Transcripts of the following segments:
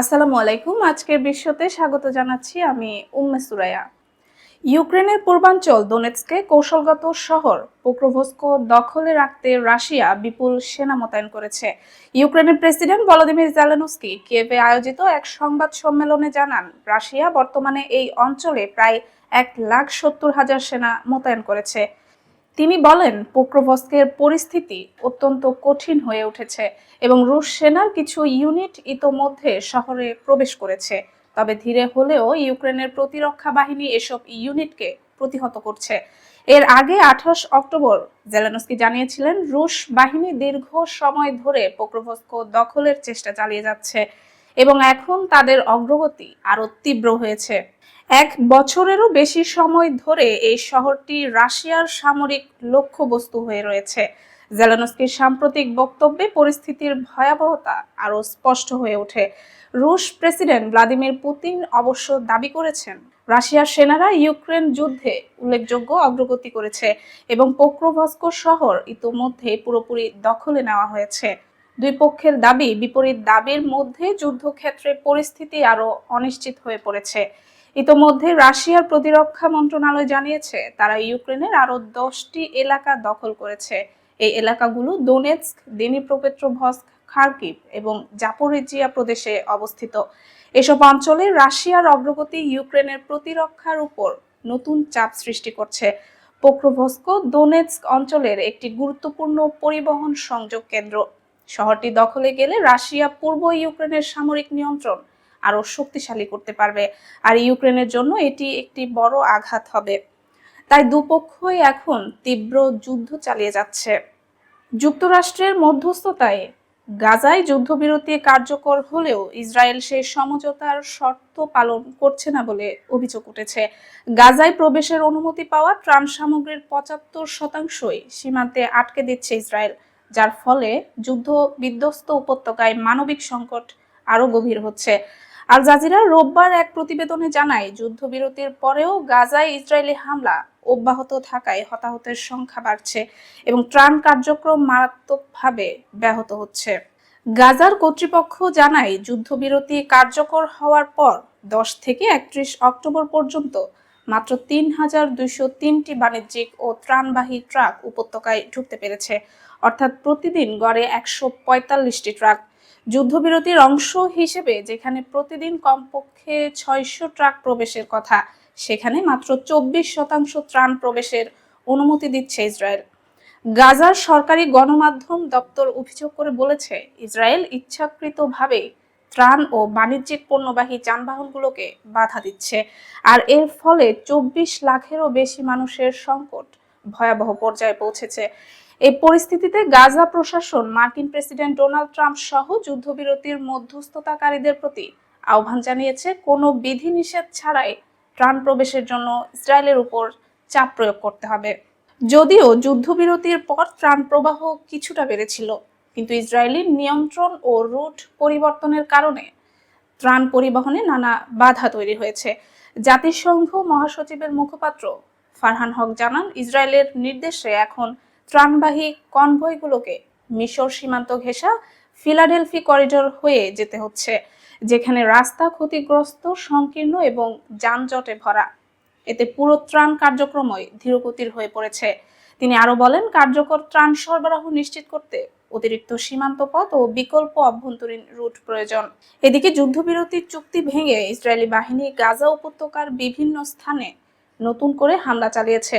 আসসালামু আলাইকুম। আজকের বিশ্বতে স্বাগত জানাচ্ছি আমি উম্মে সুরাইয়া। ইউক্রেনের পূর্বাঞ্চল দোনেৎসকে কৌশলগত শহর পোক্রোভস্কো দখলে রাখতে রাশিয়া বিপুল সেনা মোতায়েন করেছে। ইউক্রেনের প্রেসিডেন্ট ভলোদিমির জেলেনস্কি কিয়েভে আয়োজিত এক সংবাদ সম্মেলনে জানান, রাশিয়া বর্তমানে এই অঞ্চলে প্রায় এক লাখ সত্তর হাজার সেনা মোতায়েন করেছে। তিনি বলেন, পোক্রোভস্কের পরিস্থিতি অত্যন্ত কঠিন হয়ে উঠেছে এবং রুশ সেনার কিছু ইউনিট ইতোমধ্যে শহরে প্রবেশ করেছে। তবে ধীরে হলেও ইউক্রেনের প্রতিরক্ষা বাহিনী এসব ইউনিটকে প্রতিহত করছে। এর আগে আঠাশ অক্টোবর জেলেনস্কি জানিয়েছিলেন, রুশ বাহিনী দীর্ঘ সময় ধরে পোক্রোভস্ক দখলের চেষ্টা চালিয়ে যাচ্ছে। এবং এখন তাদের অগ্রগতি আরও তীব্র হয়েছে। এক বছরেরও বেশি সময় ধরে এই শহরটি রাশিয়ার সামরিক লক্ষ্যবস্তু হয়ে রয়েছে। জেলানস্কির সাম্প্রতিক বক্তব্যে পরিস্থিতির ভয়াবহতা আরও স্পষ্ট হয়ে ওঠে। রুশ প্রেসিডেন্ট ভ্লাদিমির পুতিন অবশ্য দাবি করেছেন, রাশিয়ার সেনারা ইউক্রেন যুদ্ধে উল্লেখযোগ্য অগ্রগতি করেছে এবং পোক্রোভস্ক শহর ইতোমধ্যে পুরোপুরি দখলে নেওয়া হয়েছে। দুই পক্ষের দাবি, বিপরীত দাবির মধ্যে যুদ্ধক্ষেত্রে পরিস্থিতি আরও অনিশ্চিত হয়ে পড়েছে। ইতোমধ্যে রাশিয়ার প্রতিরক্ষা মন্ত্রণালয় জানিয়েছে, তারা ইউক্রেনের আরও দশটি এলাকা দখল করেছে। এই এলাকাগুলো দোনেৎস্ক দিনিপ্রপেট্রোভস্ক খার্কিভ এবং জাপোরিজিয়া প্রদেশে অবস্থিত। এসব অঞ্চলে রাশিয়ার অগ্রগতি ইউক্রেনের প্রতিরক্ষার উপর নতুন চাপ সৃষ্টি করছে। পোক্রোভস্ক, দোনেৎস্ক অঞ্চলের একটি গুরুত্বপূর্ণ পরিবহন সংযোগ কেন্দ্র। শহরটি দখলে গেলে রাশিয়া পূর্ব ইউক্রেনের সামরিক নিয়ন্ত্রণ আরও শক্তিশালী করতে পারবে। আর ইউক্রেনের জন্য এটি একটি বড় আঘাত হবে। তাই দুপক্ষই এখন তীব্র যুদ্ধ চালিয়ে যাচ্ছে। যুক্তরাষ্ট্রের মধ্যস্থতায় গাজায় যুদ্ধবিরতি কার্যকর হলেও ইসরায়েল সেই সমঝোতার শর্ত পালন করছে না বলে অভিযোগ উঠেছে। গাজায় প্রবেশের অনুমতি পাওয়া ত্রাণ সামগ্রীর পঁচাত্তর শতাংশই সীমান্তে আটকে দিচ্ছে ইসরায়েল। যার ফলে যুদ্ধ বিধ্বস্ত উপত্যকায় মানবিক সংকট আরও গভীর হচ্ছে। আল জাজিরা রোববার এক প্রতিবেদনে জানায়, যুদ্ধবিরতির পরেও গাজায় ইসরায়েলি হামলা অব্যাহত থাকায় হতাহতের সংখ্যা বাড়ছে এবং ত্রাণ কার্যক্রম মারাত্মকভাবে ব্যাহত হচ্ছে। গাজার কর্তৃপক্ষ জানায়, যুদ্ধবিরতি কার্যকর হওয়ার পর দশ থেকে একত্রিশ অক্টোবর পর্যন্ত মাত্র তিন হাজার দুইশো তিনটি বাণিজ্যিক ও ত্রাণবাহী ট্রাক উপত্যকায় ঢুকতে পেরেছে। অর্থাৎ প্রতিদিন গড়ে একশো পঁয়তাল্লিশটি ট্রাক। যুদ্ধবিরতির অংশ হিসেবে যেখানে প্রতিদিন কমপক্ষে ছয়শো ট্রাক প্রবেশের কথা, সেখানে মাত্র চব্বিশ শতাংশ ত্রাণ প্রবেশের অনুমতি দিচ্ছে ইসরায়েল। গাজার সরকারি গণমাধ্যম দপ্তর অভিযোগ করে বলেছে, ইসরায়েল ইচ্ছাকৃতভাবে ত্রাণ ও বাণিজ্যিক পণ্যবাহী যানবাহনগুলোকে বাধা দিচ্ছে। আর এর ফলে চব্বিশ লাখেরও বেশি মানুষের সংকট ভয়াবহ পর্যায়ে পৌঁছেছে। এই পরিস্থিতিতে গাজা প্রশাসন, মার্কিন প্রেসিডেন্ট ডোনাল্ড ট্রাম্প সহ যুদ্ধবিরতির মধ্যস্থতাকারীদের প্রতি আহ্বান জানিয়েছে, কোনো বিধিনিষেধ ছাড়াই ত্রাণ প্রবেশের জন্য ইসরায়েলের উপর চাপ প্রয়োগ করতে হবে। যদিও যুদ্ধবিরতির পর ত্রাণ প্রবাহ কিছুটা বেড়েছিল কিন্তু ইসরায়েলি নিয়ন্ত্রণ ও রুট পরিবর্তনের কারণে ত্রাণ পরিবহনে নানা বাধা তৈরি হয়েছে। জাতিসংঘ মহাসচিবের মুখপাত্র ফারহান হক জানান, ইসরায়েলের নির্দেশে এখন ত্রাণবাহী কনভয়গুলোকে মিশর সীমান্ত ঘেঁষা ফিলাডেলফি করিডোর হয়ে যেতে হচ্ছে, যেখানে রাস্তা ক্ষতিগ্রস্ত, সংকীর্ণ এবং যানজটে ভরা। এতে পুরো ত্রাণ কার্যক্রমই ধীরগতির হয়ে পড়েছে। তিনি আরও বলেন, কার্যকর ত্রাণ সরবরাহ নিশ্চিত করতে অতিরিক্ত সীমান্ত পথ ও বিকল্প অভ্যন্তরীণ রুট প্রয়োজন। এদিকে যুদ্ধবিরতির চুক্তি ভেঙে ইসরায়েলি বাহিনী গাজা উপত্যকার বিভিন্ন স্থানে নতুন করে হামলা চালিয়েছে।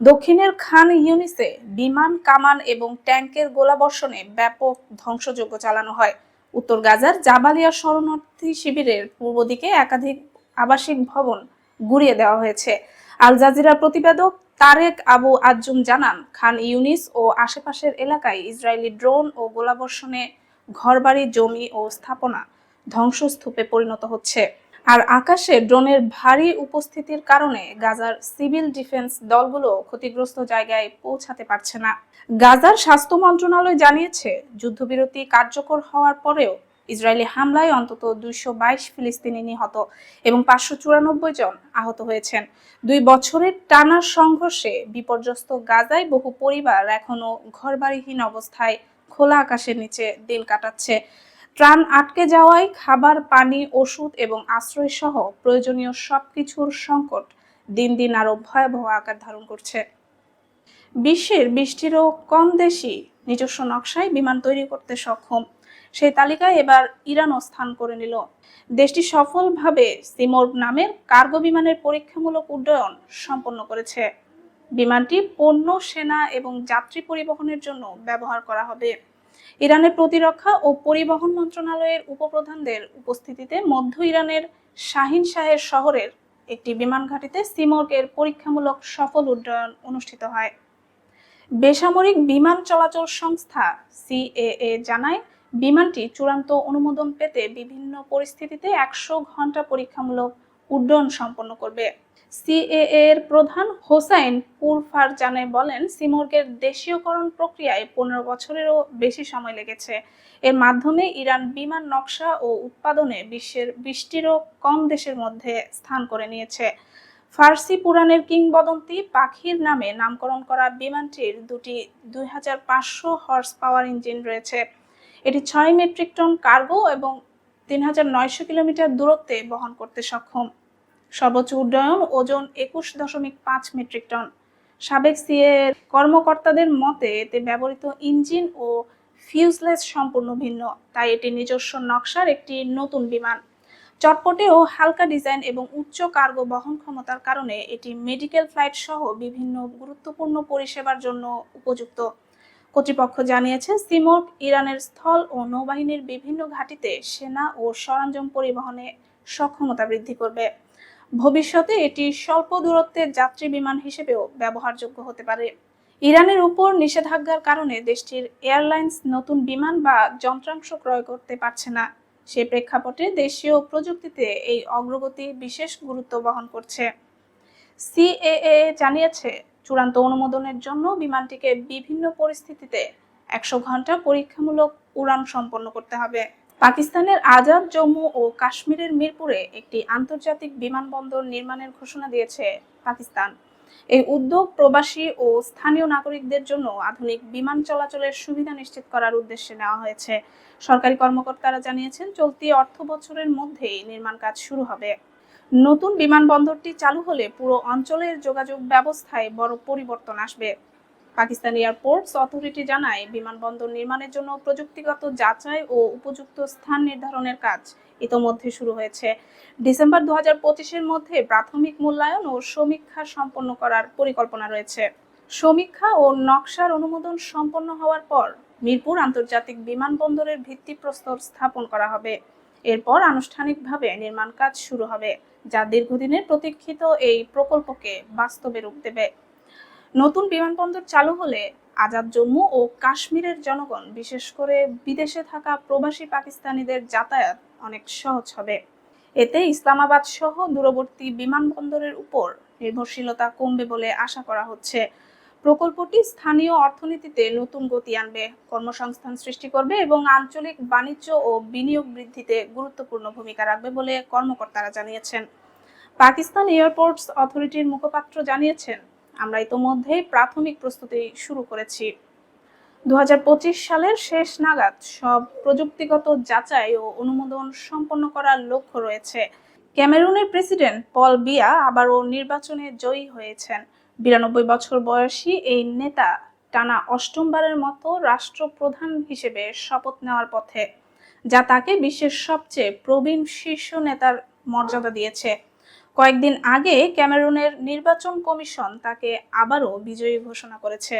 দক্ষিণের খান ইউনিসে বিমান, কামান এবং ট্যাঙ্কের গোলাবর্ষণে ব্যাপক ধ্বংসযজ্ঞ চালানো হয়। উত্তর গাজার জাবালিয়া শরণার্থী শিবিরের পূর্ব দিকে একাধিক আবাসিক ভবন গুড়িয়ে দেওয়া হয়েছে। আল জাজিরার প্রতিবেদক তারেক আবু আজম জানান, খান ইউনিস ও আশেপাশের এলাকায় ইসরায়েলি ড্রোন ও গোলাবর্ষণে ঘরবাড়ি, জমি ও স্থাপনা ধ্বংসস্তূপে পরিণত হচ্ছে। আর আকাশে ড্রোনের ভারী উপস্থিতির কারণে গাজার সিভিল ডিফেন্স দলগুলো ক্ষতিগ্রস্ত জায়গায় পৌঁছাতে পারছে না। গাজার স্বাস্থ্য মন্ত্রণালয় জানিয়েছে, যুদ্ধবিরতি কার্যকর হওয়ার পরেও ইসরায়েলি হামলায় অন্তত দুইশো বাইশ ফিলিস্তিনি নিহত এবং পাঁচশো চুরানব্বই জন আহত হয়েছেন। দুই বছরের টানা সংঘর্ষে বিপর্যস্ত গাজায় বহু পরিবার এখনও ঘরবাড়িহীন অবস্থায় খোলা আকাশের নিচে দিন কাটাচ্ছে। ত্রাণ আটকে যাওয়ায় খাবার, পানি, ওষুধ এবং আশ্রয় সহ প্রয়োজনীয় সবকিছুর সংকট দিন দিন আরও ভয়াবহ আকার ধারণ করছে। বিশ্বের বৃষ্টিরও কম দেশই নিজস্ব নকশায় বিমান তৈরি করতে সক্ষম। সেই তালিকায় এবার ইরানও স্থান করে নিল। দেশটি সফলভাবে সিমোর নামের কার্গো বিমানের পরীক্ষামূলক উড্ডয়ন সম্পন্ন করেছে। বিমানটি পণ্য, সেনা এবং যাত্রী পরিবহনের জন্য ব্যবহার করা হবে। ইরানের প্রতিরক্ষা ও পরিবহন মন্ত্রণালয়ের উপপ্রধানদের উপস্থিতিতে মধ্য ইরানের শাহিন শাহের শহরের একটি বিমান ঘাঁটিতে সিমর্গের পরীক্ষামূলক সফল উড্ডয়ন অনুষ্ঠিত হয়। বেসামরিক বিমান চলাচল সংস্থা সিএএ জানায় বিমানটি চূড়ান্ত অনুমোদন পেতে বিভিন্ন পরিস্থিতিতে একশো ঘণ্টা পরীক্ষামূলক উড্ডয়ন সম্পন্ন করবে। সিএএ এর প্রধান হোসাইন পুরফারজানে বলেন, সিমর্গের দেশীয়করণ প্রক্রিয়ায় পনেরো বছরেরও বেশি সময় লেগেছে। এর মাধ্যমে ইরান বিমান নকশা ও উৎপাদনে বিশ্বের বৃষ্টিরও কম দেশের মধ্যে স্থান করে নিয়েছে। ফার্সি পুরাণের কিংবদন্তি পাখির নামে নামকরণ করা বিমানটির দুটি দুই হাজার পাঁচশো হর্স পাওয়ার ইঞ্জিন রয়েছে। এটি ছয় মেট্রিক টন কার্গো এবং তিন হাজার নয়শো কিলোমিটার দূরত্বে বহন করতে সক্ষম। সর্বোচ্চ উড্ডয়ন ওজন একুশ দশমিক পাঁচ মেট্রিক টন। সাবেক সিএ কর্মকর্তাদের মতে, এতে ব্যবহৃত ইঞ্জিন ও ফিউজলেস সম্পূর্ণ ভিন্ন, তাই এটি নিজস্ব নকশার একটি নতুন বিমান। চটপটে ও হালকা ডিজাইন এবং উচ্চ কার্গো বহন ক্ষমতার কারণে এটি মেডিকেল ফ্লাইট সহ বিভিন্ন গুরুত্বপূর্ণ পরিষেবার জন্য উপযুক্ত। কর্তৃপক্ষ জানিয়েছে সিমোর্গ ইরানের স্থল ও নৌবাহিনীর বিভিন্ন ঘাঁটিতে সেনা ও সরঞ্জাম পরিবহনে সক্ষমতা বৃদ্ধি করবে। ভবিষ্যতে এটি স্বল্প দূরত্বের যাত্রী বিমান হিসেবেও ব্যবহারযোগ্য হতে পারে। ইরানের উপর নিষেধাজ্ঞার কারণে দেশটির এয়ারলাইন্স নতুন বিমান বা যন্ত্রাংশ ক্রয় করতে পারছে না। সে প্রেক্ষাপটে দেশীয় প্রযুক্তিতে এই অগ্রগতি বিশেষ গুরুত্ব বহন করছে। সিএএ জানিয়েছে চূড়ান্ত অনুমোদনের জন্য বিমানটিকে বিভিন্ন পরিস্থিতিতে একশো ঘণ্টা পরীক্ষামূলক উড়ান সম্পন্ন করতে হবে। পাকিস্তানের আজাদ, জম্মু ও কাশ্মীরের মিরপুরে একটি আন্তর্জাতিক বিমানবন্দর নির্মাণের ঘোষণা দিয়েছে পাকিস্তান। এই উদ্যোগ প্রবাসী ও স্থানীয় নাগরিকদের জন্য আধুনিক বিমান চলাচলের সুবিধা নিশ্চিত করার উদ্দেশ্যে নেওয়া হয়েছে। সরকারি কর্মকর্তারা জানিয়েছেন, চলতি অর্থ বছরের মধ্যেই নির্মাণ কাজ শুরু হবে। নতুন বিমানবন্দরটি চালু হলে পুরো অঞ্চলের যোগাযোগ ব্যবস্থায় বড় পরিবর্তন আসবে। পাকিস্তান এয়ারপোর্টস অথরিটি জানায়, বিমানবন্দর নির্মাণের জন্য প্রযুক্তিগত যাচাই ও উপযুক্ত স্থান নির্ধারণের কাজ ইতোমধ্যে শুরু হয়েছে। ডিসেম্বর দু হাজার মধ্যে প্রাথমিক মূল্যায়ন ও সমীক্ষা সম্পন্ন করার পরিকল্পনা রয়েছে। সমীক্ষা ও নকশার অনুমোদন সম্পন্ন হওয়ার পর মিরপুর আন্তর্জাতিক বিমানবন্দরের ভিত্তিপ্রস্তর স্থাপন করা হবে। এরপর আনুষ্ঠানিকভাবে নির্মাণ কাজ শুরু হবে। যা দীর্ঘদিনের প্রতীক্ষিত এই প্রকল্পকে বাস্তবে রূপ দেবে। নতুন বিমানবন্দর চালু হলে আজাদ জম্মু ও কাশ্মীরের জনগণ, বিশেষ করে বিদেশে থাকা প্রবাসী পাকিস্তানিদের যাতায়াত অনেক সহজ হবে। এতে ইসলামাবাদ সহ দূরবর্তী বিমানবন্দরের উপর নির্ভরশীলতা কমবে বলে আশা করা হচ্ছে। প্রকল্পটি স্থানীয় অর্থনীতিতে নতুন গতি আনবে, কর্মসংস্থান সৃষ্টি করবে এবং আঞ্চলিক বাণিজ্য ও বিনিয়োগ বৃদ্ধিতে গুরুত্বপূর্ণ ভূমিকা রাখবে বলে কর্মকর্তারা জানিয়েছেন। পাকিস্তান এয়ারপোর্টস অথরিটির মুখপাত্র জানিয়েছেন, আমরা ইতোমধ্যেই প্রাথমিক প্রস্তুতি শুরু করেছি। দু হাজার পঁচিশ সালের শেষ নাগাদ সব প্রযুক্তিগত যাচাই ও অনুমোদন সম্পন্ন করার লক্ষ্য রয়েছে। ক্যামেরুনের প্রেসিডেন্ট পল বিয়া আবারও নির্বাচনে জয়ী হয়েছেন। বিরানব্বই বছর বয়সী এই নেতা টানা অষ্টমবারের মতো রাষ্ট্রপ্রধান হিসেবে শপথ নেওয়ার পথে, যা তাকে বিশ্বের সবচেয়ে প্রবীণ শীর্ষ নেতার মর্যাদা দিয়েছে। কয়েকদিন আগে ক্যামেরুনের নির্বাচন কমিশন তাকে আবারও বিজয়ী ঘোষণা করেছে।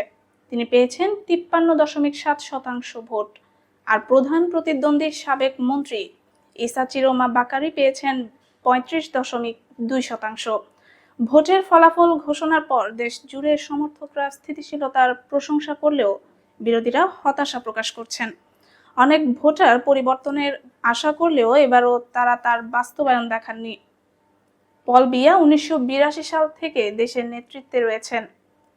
তিনি পেয়েছেন তিপ্পান্ন দশমিক সাত শতাংশ ভোট। আর প্রধান প্রতিদ্বন্দ্বী সাবেক মন্ত্রী ইসা চিরোমা বাকারি পেয়েছেন পঁয়ত্রিশ দশমিক দুই শতাংশ। ভোটের ফলাফল ঘোষণার পর দেশ জুড়ে সমর্থকরা স্থিতিশীলতার প্রশংসা করলেও বিরোধীরা হতাশা প্রকাশ করছেন। অনেক ভোটার পরিবর্তনের আশা করলেও এবারও তারা তার বাস্তবায়ন দেখাননি। পল বিয়া উনিশশো বিরাশি সাল থেকে দেশের নেতৃত্বে রয়েছেন।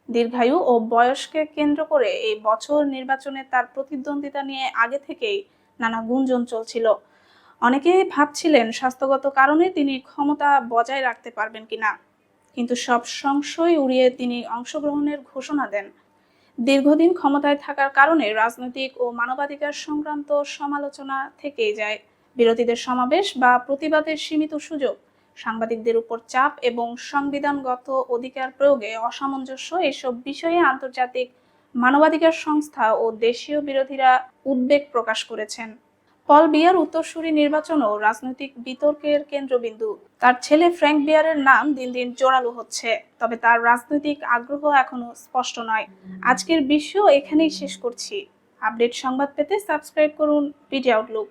দীর্ঘায়ু ও বয়সকে কেন্দ্র করে এই বছর নির্বাচনে তার প্রতিদ্বন্দ্বিতা নিয়ে আগে থেকেই নানা গুঞ্জন চলছিল। অনেকেই ভাবছিলেন স্বাস্থ্যগত কারণে তিনি ক্ষমতা বজায় রাখতে পারবেন কিনা। কিন্তু সব সংশয় উড়িয়ে তিনি অংশগ্রহণের ঘোষণা দেন। দীর্ঘদিন ক্ষমতায় থাকার কারণে রাজনৈতিক ও মানবাধিকার সংক্রান্ত সমালোচনা থেকেই যায়। বিরোধীদের সমাবেশ বা প্রতিবাদের সীমিত সুযোগ, সাংবাদিকদের উপর চাপ এবং সংবিধানগত অধিকার প্রয়োগে অসামঞ্জস্য এসব বিষয়ে আন্তর্জাতিক মানবাধিকার সংস্থা ও দেশীয় বিরোধীরা উদ্বেগ প্রকাশ করেছেন। পল বিয়ার উত্তরসূরি নির্বাচনও রাজনৈতিক বিতর্কের কেন্দ্রবিন্দু। তার ছেলে ফ্র্যাঙ্ক বিয়ারের নাম দিন দিন জোরালো হচ্ছে, তবে তার রাজনৈতিক আগ্রহ এখনও স্পষ্ট নয়। আজকের বিশ্ব এখানেই শেষ করছি। আপডেট সংবাদ পেতে সাবস্ক্রাইব করুন পিটি আউটলুক।